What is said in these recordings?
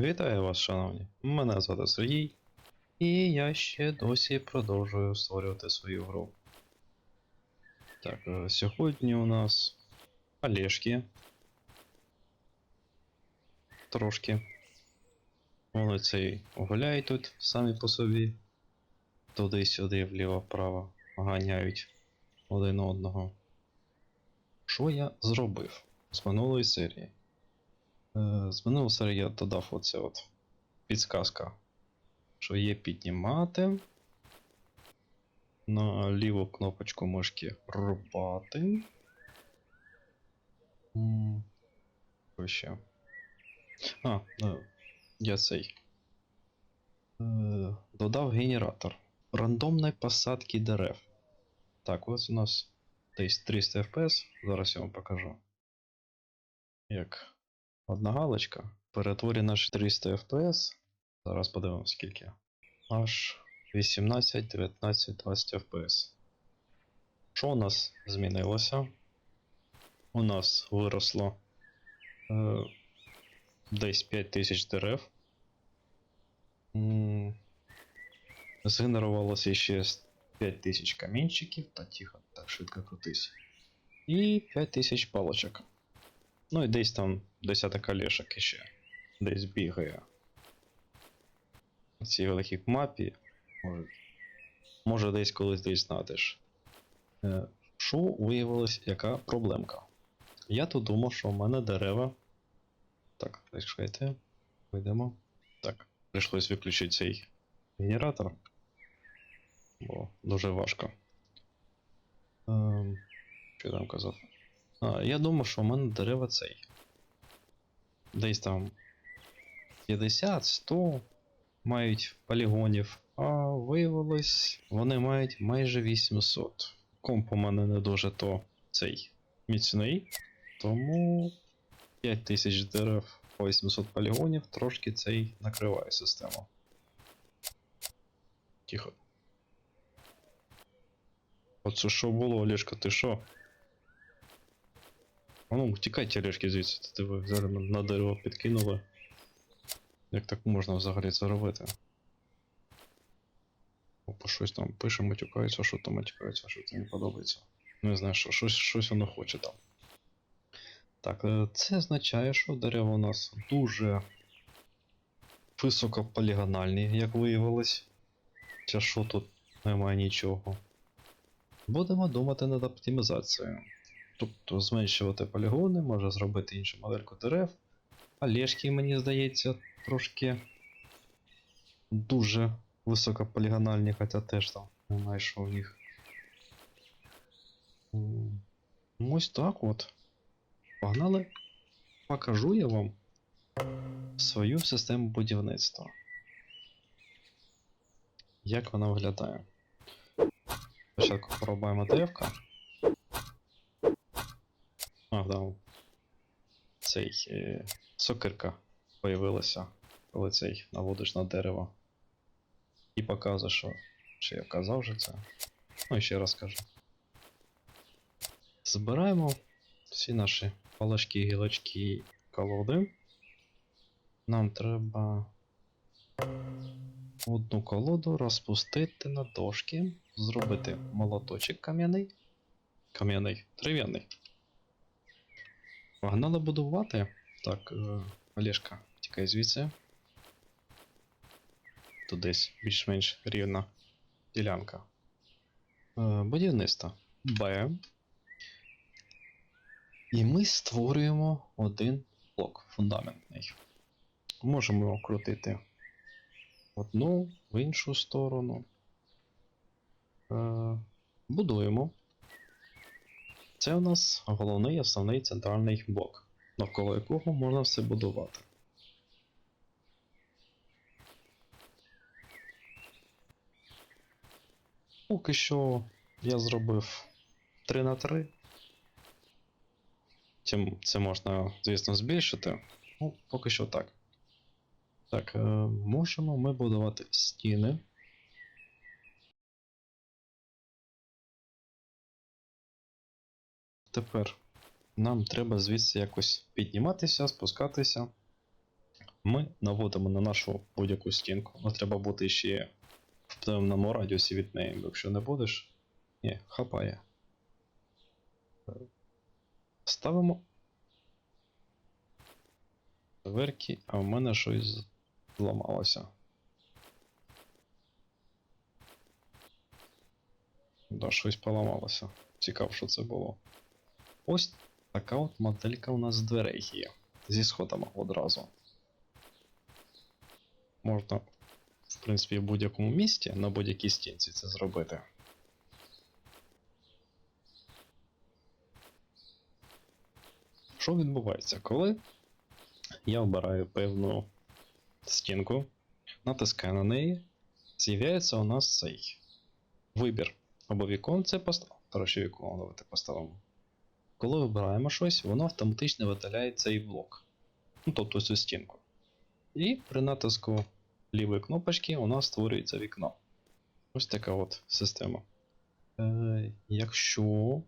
Вітаю вас, шановні. Мене звати Сергій, і я ще досі продовжую створювати свою гру. Так, е, сьогодні у нас Олешки. Трошки. Вони цей гуляють тут самі по собі. Туди-сюди, вліво-вправо ганяють один одного. Що я зробив з минулої серії? Е, З минулої серії я додав оце от підсказка, що є піднімати. На ліву кнопочку мишки рубати. Що ще? А, е, я цей. Е, Додав генератор рандомної посадки дерев. Так, ось у нас десь 300 FPS. Зараз я вам покажу. Як Одна галочка. Перетворі наш 300 FPS. Зараз подивимось скільки. Аж 18, 19, 20 FPS. Що у нас змінилося? У нас виросло е, десь 5000 дерев. Згенерувалося ще 5000 камінчиків. Та тихо, так швидко крутись. І 5000 палочок. Ну і десь там десяток олешок іще. Десь бігає. В цій великій мапі. Може, може десь колись десь знайдеш. Е, Що виявилось, яка проблемка? Я тут думав, що в мене дерева. Так, чекайте. Вийдемо. Так, прийшлось виключити цей генератор. Бо дуже важко. Ем, що там казав? А, я думав, що в мене дерева цей. Десь там 50-100 мають полігонів, а виявилось, вони мають майже 800. Комп у мене не дуже то цей міцний, тому 5000 дерев по 800 полігонів трошки цей накриває систему. Тихо. Оце що було, Олешка, ти що? А ну, тікайте Олешки звідси, ти ви взяли на дерево підкинули. Як так можна взагалі це робити? Опа, щось там пише, матюкається, що там матюкається, що це не подобається. Не знаю, що щось, щось воно хоче там. Так, е, це означає, що дерева у нас дуже високополігональні, як виявилось. Хоча що тут немає нічого. Будемо думати над оптимізацією. Тобто зменшувати полігони, може зробити іншу модельку дерев. Олешки, мені здається, трошки дуже високополігональні, хоча теж там немає що в них. М, Ось так от. Погнали. Покажу я вам свою систему будівництва. Як вона виглядає. Спочатку порубаємо деревка. А. Цей е, сокирка появилася, коли цей наводиш на дерево. І показує, що. Чи я казав вже це? Ну і ще раз кажу. Збираємо всі наші палашки, гілочки, колоди. Нам треба одну колоду розпустити на дошки, зробити молоточок кам'яний. Кам'яний, дерев'яний. Погнали будувати. Так, е, Олешка, тікай звідси. Тут десь більш-менш рівна ділянка. Е, будівництво. Б. І ми створюємо один блок фундаментний. Можемо його крутити в одну, в іншу сторону. Е, будуємо. Це у нас головний основний центральний блок, навколо якого можна все будувати. Поки що я зробив 3 на 3. Цим це можна, звісно, збільшити. Ну, поки що так. Так, е, можемо ми будувати стіни. Тепер нам треба звідси якось підніматися, спускатися. Ми наводимо на нашу будь-яку стінку. Ну, треба бути ще в певному радіусі від неї. Якщо не будеш, ні, хапає. Ставимо дверки, а в мене щось зламалося. Да, щось поламалося. Цікаво, що це було. Ось така от моделька у нас дверей є. Зі сходами одразу. Можна, в принципі, в будь-якому місці на будь-якій стінці це зробити. Що відбувається, коли я обираю певну стінку, натискаю на неї, з'являється у нас цей вибір. Або віконце поставимо. Коротше, вікно давайте поставимо. Коли вибираємо щось, воно автоматично видаляє цей блок. Ну, тобто цю стінку. І при натиску лівої кнопочки у нас створюється вікно. Ось така от система. Е, якщо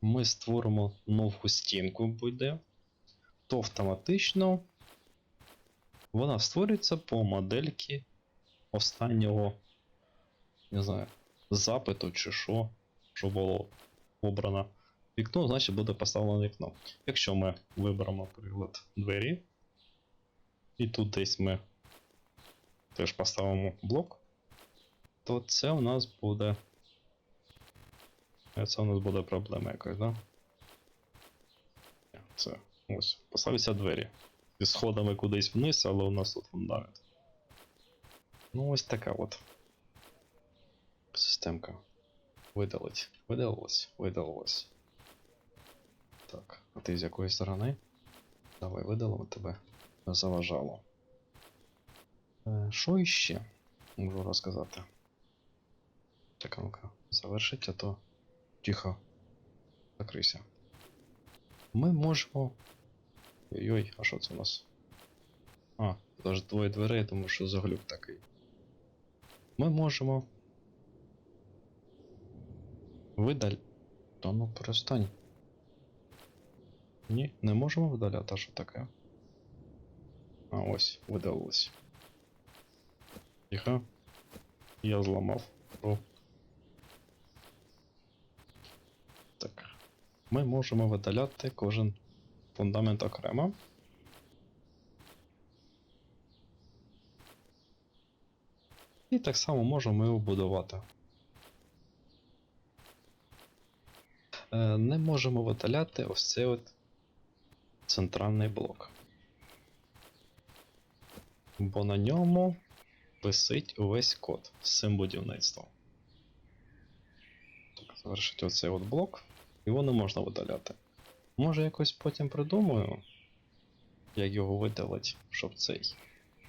ми створимо нову стінку буде, то автоматично вона створюється по модельки останнього, не знаю, запиту чи що, що було обрано вікно, значить буде поставлено вікно. Якщо ми виберемо, наприклад, двері, і тут десь ми теж поставимо блок, то це у нас буде. е, Це у нас буде проблема якась, да? Це ось. Поставляться двері. Зі сходами кудись вниз, але у нас тут фундамент. Ну, ось така от. Системка. Видалить. Видалилось, видалилось. Так, а ти з якої сторони? Давай видалимо тебе. Заважало. Е, Що іще можу розказати? Так, а ну-ка, завершить, а то тихо. Закрийся. Ми можемо. Ой-ой, а що це у нас? А, даже двоє дверей, тому що заглюк такий. Ми можемо. Видаль. Та ну перестань. Ні, не можемо видаляти, що таке? А ось, видалилось. Тихо. Я зламав. О. Так. Ми можемо видаляти кожен фундамент окремо. І так само можемо його будувати. Е, Не можемо видаляти ось цей от центральний блок. Бо на ньому висить увесь код з цим будівництвом. Завершити оцей от блок, його не можна видаляти. Може якось потім придумаю, як його видалити, щоб цей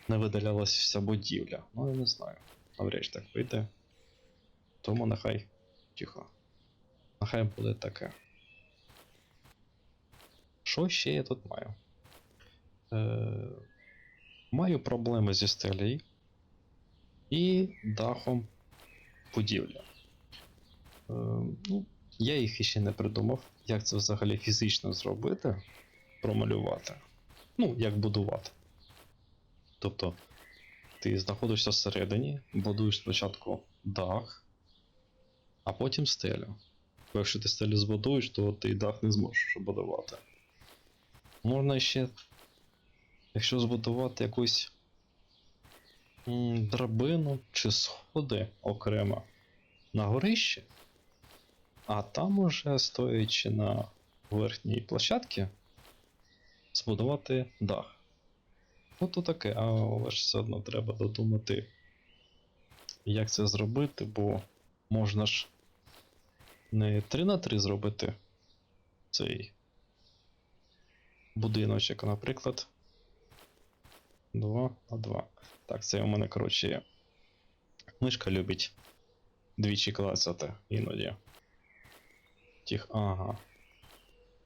не видалялась вся будівля. Ну я не знаю. Навряд чи так вийде. Тому нехай тихо. Нехай буде таке. Що ще я тут маю? Е, маю проблеми зі стелею і дахом будівля. Е, ну, я їх іще не придумав, як це взагалі фізично зробити, промалювати. Ну, як будувати. Тобто, ти знаходишся всередині, будуєш спочатку дах, а потім стелю. Бо якщо ти стелю збудуєш, то ти дах не зможеш будувати. Можна ще, якщо збудувати якусь драбину чи сходи окремо на горище, а там уже стоячи на верхній площадці, збудувати дах. От то таке, але ж все одно треба додумати, як це зробити, бо можна ж не 3 на 3 зробити цей будиночок, наприклад. 2 на 2. Так, це у мене, коротше, мишка любить двічі клацати іноді. Тих, ага.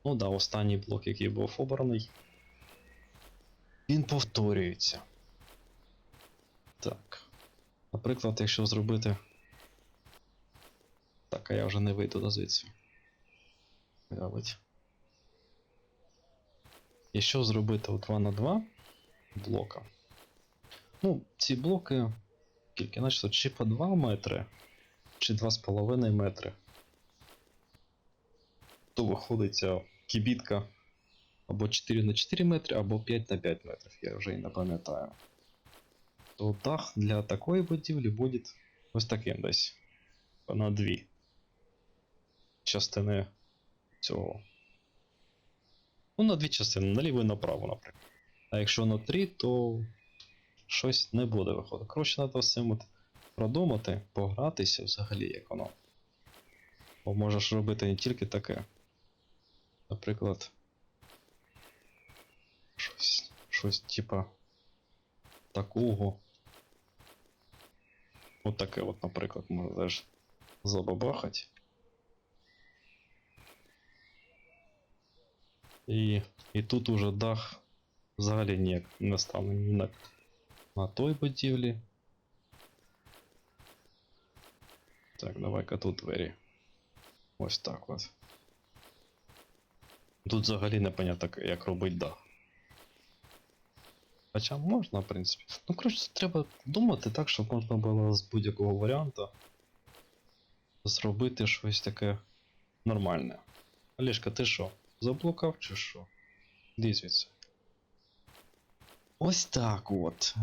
Ну да, останній блок, який був обраний. Він повторюється. Так. Наприклад, якщо зробити. Так, а я вже не вийду до звідси. Явить. Якщо зробити у 2 на 2, блока. Ну, ці блоки, скільки, наче, чи по 2 метри, чи 2,5 метри. То виходить ця кібітка або 4 на 4 метри, або 5 на 5 метрів, я вже і не пам'ятаю. То дах для такої будівлі буде ось таким десь. На дві частини цього. Ну, на дві частини, наліво і направо, наприклад. А якщо на три, то щось не буде виходити. Коротше, треба от продумати, погратися взагалі, як воно. Бо можеш робити не тільки таке. Наприклад. Щось, щось типа такого. От таке от, наприклад, можна теж забабахати. І, і тут уже дах взагалі ніяк не стане ні на, той будівлі. Так, давай-ка тут двері. Ось так от. Тут взагалі непонятно, як робити дах. Хоча можна, в принципі. Ну, коротше, треба думати так, щоб можна було з будь-якого варіанту зробити щось таке нормальне. Олешка, ти що? Заблукав чи що? Звідси. Ось так от.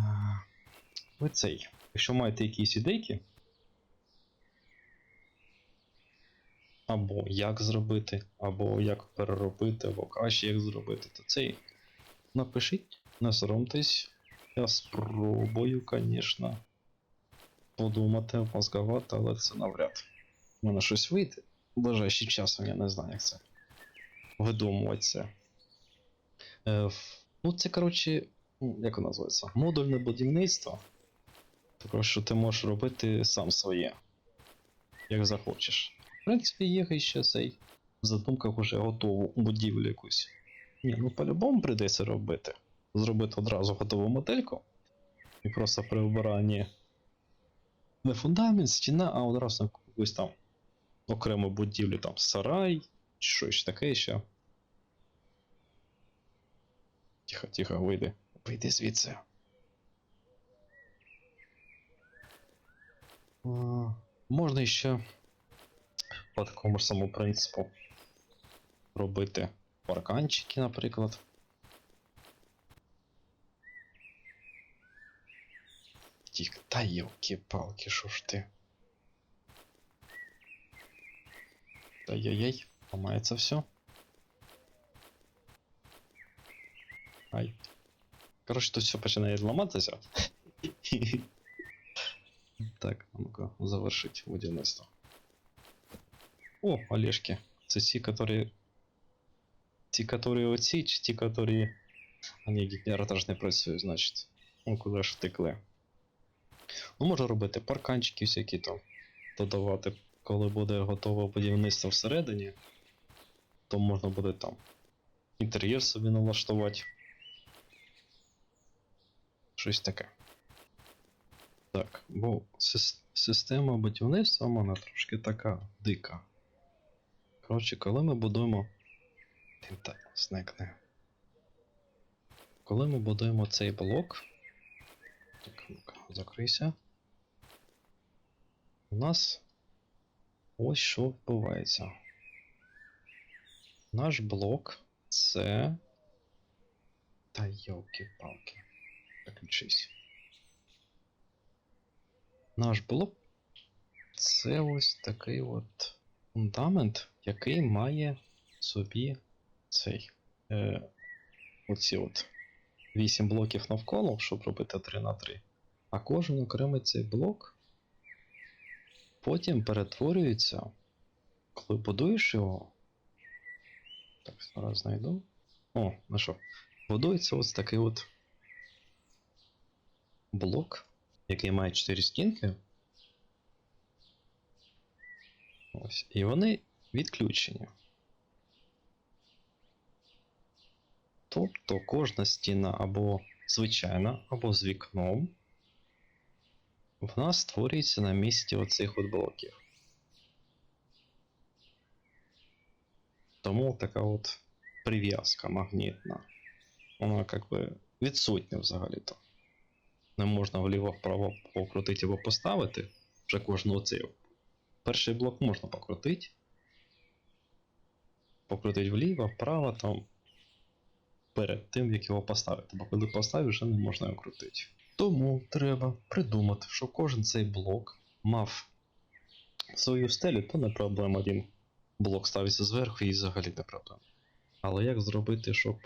Ви цей. Якщо маєте якісь ідейки. Або як зробити, або як переробити, або краще як зробити, то цей. Напишіть, не соромтесь. Я спробую, звісно, подумати, мозгувати, але це навряд. У мене щось вийде. Ближайший часом я не знаю, як це видумувати це. Е, ну, це, коротше, як воно називається? Модульне будівництво. Тобто, що ти можеш робити сам своє. Як захочеш. В принципі, є ще цей в задумках уже готову будівлю якусь. Ні, ну по-любому прийдеться робити. Зробити одразу готову модельку. І просто при обиранні не фундамент, стіна, а одразу якусь там окрему будівлю, там сарай, щось таке ще. Тихо, тихо, вийди. Вийди звідси. Можна ще по такому ж самому принципу робити парканчики, наприклад. Тихо, та йолки-палки, що ж ти? Ай-яй-яй, ламається все. Ай. Коротше, тут все починає ламатися. так, ну-ка, завершить будівництво. О, Олешки. Це ті, які. Ті, які оці, чи ті, які. А ні, генератор не працює, значить. Ну, куди ж втекли. Ну, можна робити парканчики всякі там. Додавати, коли буде готове будівництво всередині, то можна буде там інтер'єр собі налаштувати. Щось таке. Так, бо система будівництва в мене трошки така дика. Коротше, коли ми будуємо. Так зникне. Коли ми будуємо цей блок. Так, ну-ка, закрийся. У нас ось що відбувається. Наш блок це. Та йолки-палки. Переключись. Наш блок це ось такий от фундамент, який має собі цей. Е, оці от 8 блоків навколо, щоб робити 3 на 3. А кожен окремий цей блок потім перетворюється, коли будуєш його. Так, зараз знайду. О, ну що, будується ось такий от блок, який має 4 стінки. Ось. І вони відключені. Тобто кожна стіна або звичайна, або з вікном. Вона створюється на місці оцих от блоків. Тому така от прив'язка магнітна. Вона как би відсутнє взагалі-то. Не можна вліво-вправо покрутити або поставити. Вже кожну оцей. Перший блок можна покрутити. Покрутити вліво, вправо там. Перед тим, як його поставити. Бо коли поставив, вже не можна його крутити. Тому треба придумати, що кожен цей блок мав свою стелю, то не проблема. Один блок ставиться зверху і взагалі не проблема. Але як зробити, щоб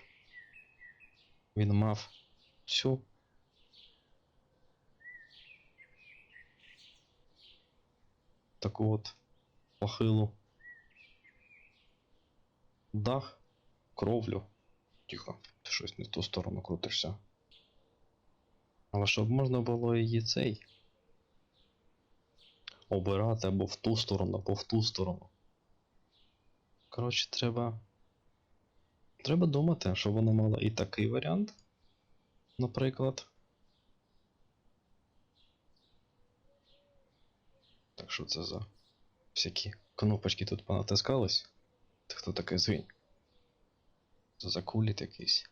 він мав цю таку от похилу дах, кровлю. Тихо, ти щось не в ту сторону крутишся. Але щоб можна було її цей обирати або в ту сторону, або в ту сторону. Коротше, треба. Треба думати, що воно мало і такий варіант, наприклад. Так що це за всякі кнопочки тут понатискались? Ти хто таке звінь? Це за куліт якийсь.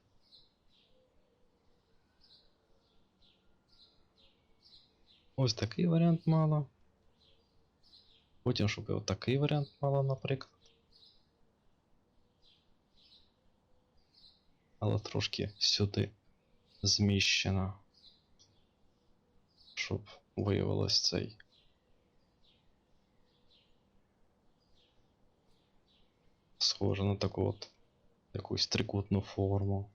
Ось такий варіант мало. Потім, щоб отакий варіант мало, наприклад. Але трошки сюди зміщено. Щоб виявилось цей. Схоже на таку от якусь трикутну форму.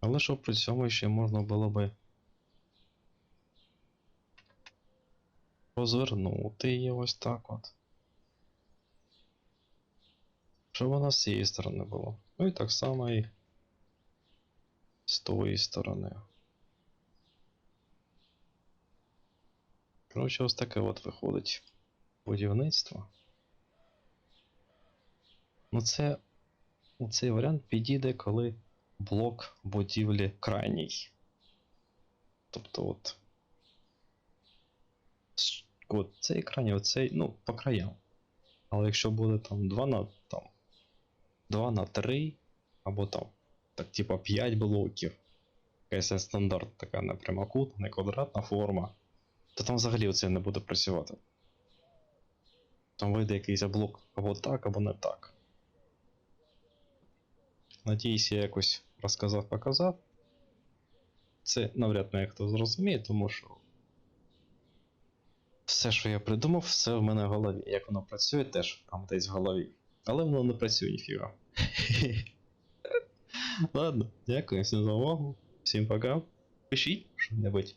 Але щоб при цьому ще можна було би розвернути її ось так от. Щоб вона з цієї сторони була. Ну і так само і з тої сторони. Коротше, ось таке от виходить будівництво. Ну це цей варіант підійде, коли блок будівлі крайній. Тобто от. От цей крайній, оцей, ну, по краям. Але якщо буде там 2 на там 2 на 3, або там, так, типа 5 блоків. Якась стандарт така не прямокутна, не квадратна форма, то там взагалі оце не буде працювати. Там вийде якийсь блок або так, або не так. Надіюсь, я якось розказав, показав. Це навряд не хто зрозуміє, тому що все, що я придумав, все в мене в голові. Як воно працює, теж там десь в голові. Але воно не працює ніфіга. Ладно, дякую всім за увагу. Всім пока. Пишіть що-небудь.